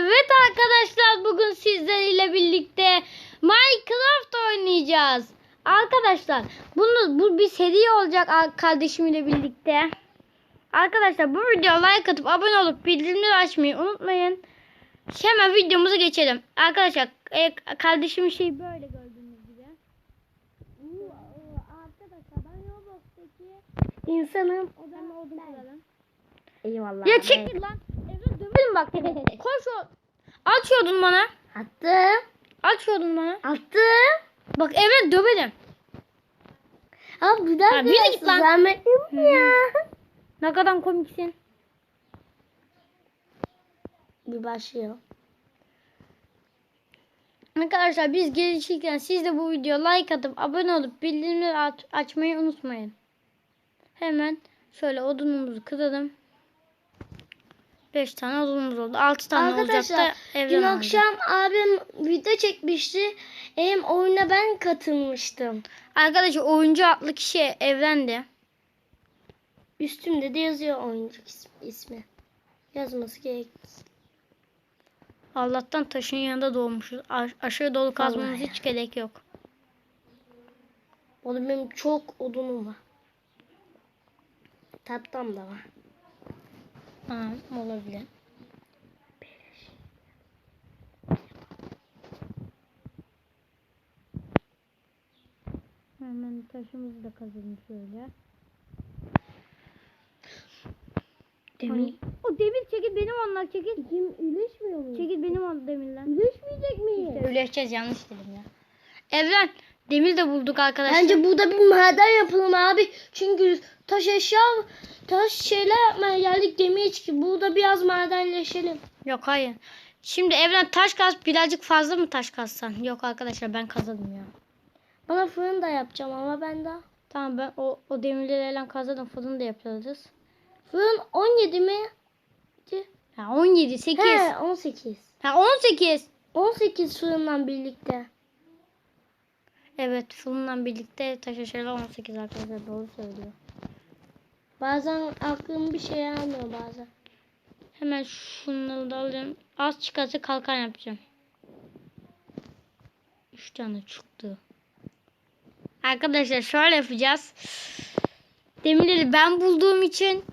Evet arkadaşlar bugün sizlerle birlikte Minecraft oynayacağız. Arkadaşlar bunu bu bir seri olacak ar- kardeşimle birlikte. Arkadaşlar bu videoya like atıp abone olup bildirimleri açmayı unutmayın. Hemen videomuza geçelim. Arkadaşlar e, kardeşimin şeyi böyle gördüğünüz gibi. Oo, Arkadaşlar ben Roblox'taki insanım. O zaman. Eyvallah. Ya çekil lan. Dövelim bak. Koş o. Açıyordun bana. Attım. Açıyordun bana. Attım. Bak evet dövelim. Abi bir daha Ha, bir git lan. Zahmetli mi ya? Ne kadar komiksin. Bir başlıyor. Arkadaşlar biz gelişirken siz de bu videoya like atıp abone olup bildirimleri aç- açmayı unutmayın. Hemen şöyle odunumuzu kıralım. 5 tane odunumuz oldu. 6 tane olacak Arkadaşlar da evden dün akşam abim video çekmişti. Hem oyuna ben katılmıştım. Arkadaşlar oyuncu adlı kişi evlendi. Üstümde de yazıyor oyuncu ismi. Yazması gerek. Allah'tan taşın yanında doğmuşuz. Aşırı dolu kazmamız Vallahi hiç gerek yok. Oğlum benim çok odunum var. Taptam da var. Tamam olabilir. Hemen taşımızı da kazalım şöyle. Demir. O demir çekil benim onlar çekil. Kim iyileşmiyor mu? Çekil benim on demirler. İyileşmeyecek miyiz? İşte üleşeceğiz yanlış dedim ya. Evren demir de bulduk arkadaşlar. Bence burada bir maden yapalım abi. Çünkü taş eşya, taş şeyler yapmaya geldik demir ki. Burada biraz madenleşelim. Yok hayır. Şimdi Evren taş kaz birazcık fazla mı taş kazsan? Yok arkadaşlar ben kazalım ya. Bana fırın da yapacağım ama ben daha. Tamam ben o, o demirlerielen kazalım fırını da yapacağız. Fırın 17 mi? Ha 17 8. He 18. Ha 18. 18 fırından birlikte. Evet fırınla birlikte taş eşyalar 18 arkadaşlar doğru söylüyor. Bazen aklım bir şey almıyor bazen. Hemen şunları da alayım. Az çıkarsa kalkan yapacağım. 3 tane çıktı. Arkadaşlar şöyle yapacağız. Demirleri ben bulduğum için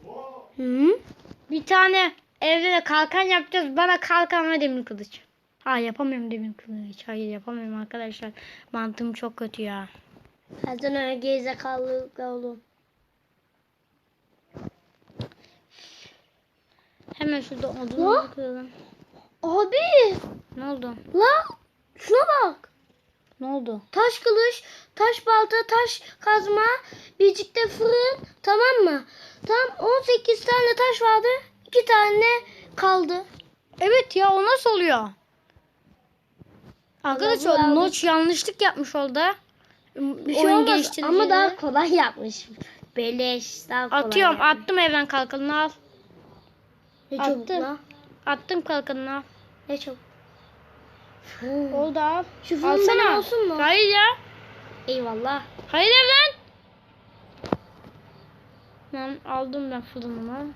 Hı? bir tane evde de kalkan yapacağız. Bana kalkan ve demir kılıç. Ha yapamıyorum demir kılıç. Hayır yapamıyorum arkadaşlar. Mantığım çok kötü ya. Zaten öyle gerizekalılıkla olur. Hemen şurada odunu kıralım. Abi Ne oldu? la şuna bak. Ne oldu? Taş kılıç, taş balta, taş kazma, biricikte fırın tamam mı? Tam 18 tane taş vardı. 2 tane kaldı. Evet ya o nasıl oluyor? Arkadaşlar Notch yanlışlık yapmış oldu. Bir şey Oyun olmaz geliştiricileri. ama daha kolay yapmış. Beleş daha kolay. Atıyorum yapmış. attım evden kalkanını al. Ne çabuk attım. la. Attım kalkanını al. Ne çabuk. Oldu al. Şu benim olsun mu? Hayır ya. Eyvallah. Hayır evden. Tamam aldım ben fırınımı.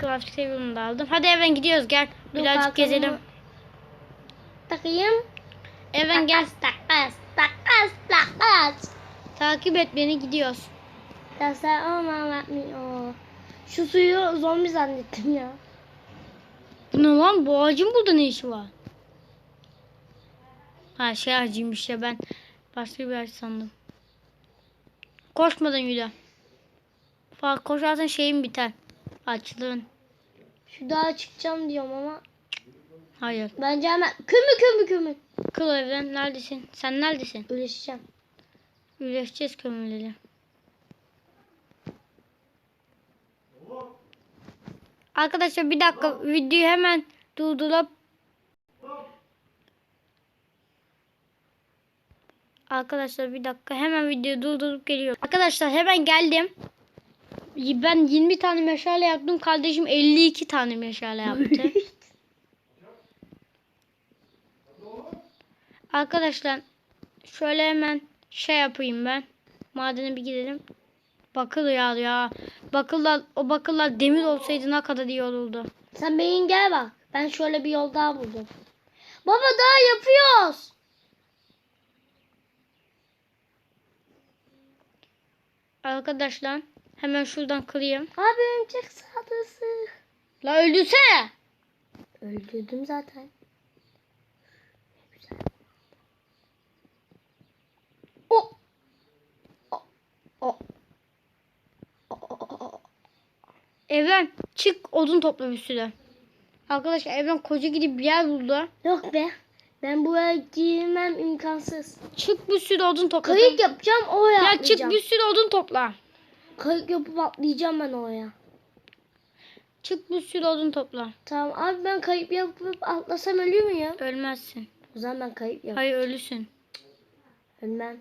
Grafik seviyonu da aldım. Hadi evden gidiyoruz gel. Dur, Birazcık kalkanımı gezelim. Takayım. Evden gel. Takas, takas, takas. Takip et beni gidiyoruz. Sen ama yapmıyor. Şu suyu zombi zannettim ya. Bu ne lan? Bu ağacın burada ne işi var? Ha şey ağacıymış ya ben başka bir ağaç sandım. Koşmadan yürü. Fark koşarsan şeyin biter. Açlığın. Şu dağa çıkacağım diyorum ama Hayır. bence hemen kömür kömür kömür. Kıl evden neredesin? Sen neredesin? Öleşeceğim. Üleşeceğiz kömürleri. Arkadaşlar bir dakika videoyu hemen durdurup Arkadaşlar bir dakika hemen videoyu durdurup geliyorum. Arkadaşlar hemen geldim. Ben 20 tane meşale yaptım. Kardeşim 52 tane meşale yaptı. Arkadaşlar şöyle hemen şey yapayım ben. Madene bir gidelim. Bakır ya ya. Bakırlar o bakırlar demir olsaydı ne kadar iyi olurdu. Sen beyin gel bak. Ben şöyle bir yol daha buldum. Baba daha yapıyoruz. Arkadaşlar hemen şuradan kırayım. Abi örümcek saldırısı. La öldürsene. Öldürdüm zaten. O. O. O. O, o, o. Evren çık odun topla bir sürü. Arkadaşlar Evren koca gidip bir yer buldu. Yok be. Ben buraya girmem imkansız. Çık bir sürü odun topla. Kayık yapacağım oraya ya çık atlayacağım. bir sürü odun topla. Kayık yapıp atlayacağım ben oraya. Çık bir sürü odun topla. Tamam abi ben kayıp yapıp atlasam ölür müyüm? Ölmezsin. O zaman ben kayıp yap. Hayır ölüsün. Ölmem.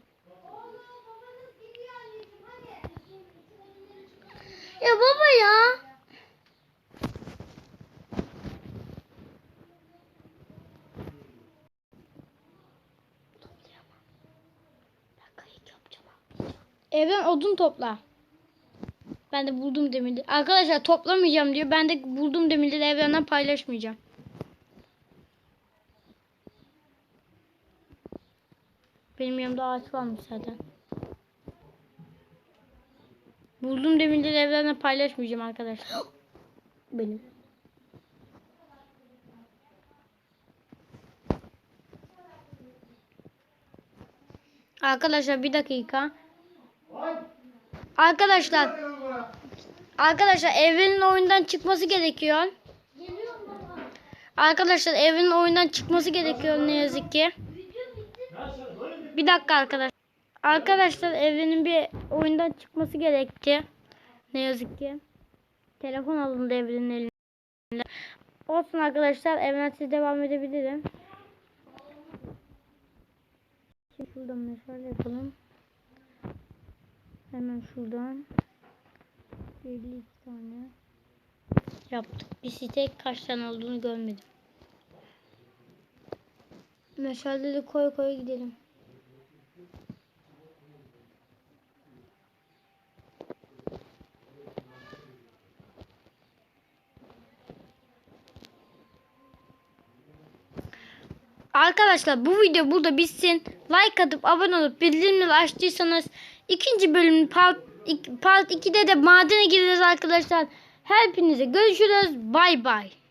Ya baba ya. Evren odun topla. Ben de buldum demirleri. Arkadaşlar toplamayacağım diyor. Ben de buldum demirleri evrenden paylaşmayacağım. Benim yanımda ağaç varmış zaten. Buldum demirleri evrenden paylaşmayacağım arkadaşlar. Benim. Arkadaşlar bir dakika. Arkadaşlar. Arkadaşlar evrenin oyundan çıkması gerekiyor. Arkadaşlar evrenin oyundan çıkması gerekiyor ne yazık ki. Bir dakika arkadaşlar. Arkadaşlar evrenin bir oyundan çıkması gerekti. Ne yazık ki. Telefon alındı evrenin elinden. Olsun arkadaşlar evren siz devam edebilirim. Şimdi şuradan mesaj yapalım. Hemen şuradan 52 tane yaptık. Bir site kaç tane olduğunu görmedim. Meşalleri koy koy gidelim. Arkadaşlar bu video burada bitsin. Like atıp abone olup bildirimleri açtıysanız ikinci bölümün part, part 2'de de madene gireceğiz arkadaşlar. Hepinize görüşürüz. Bay bay.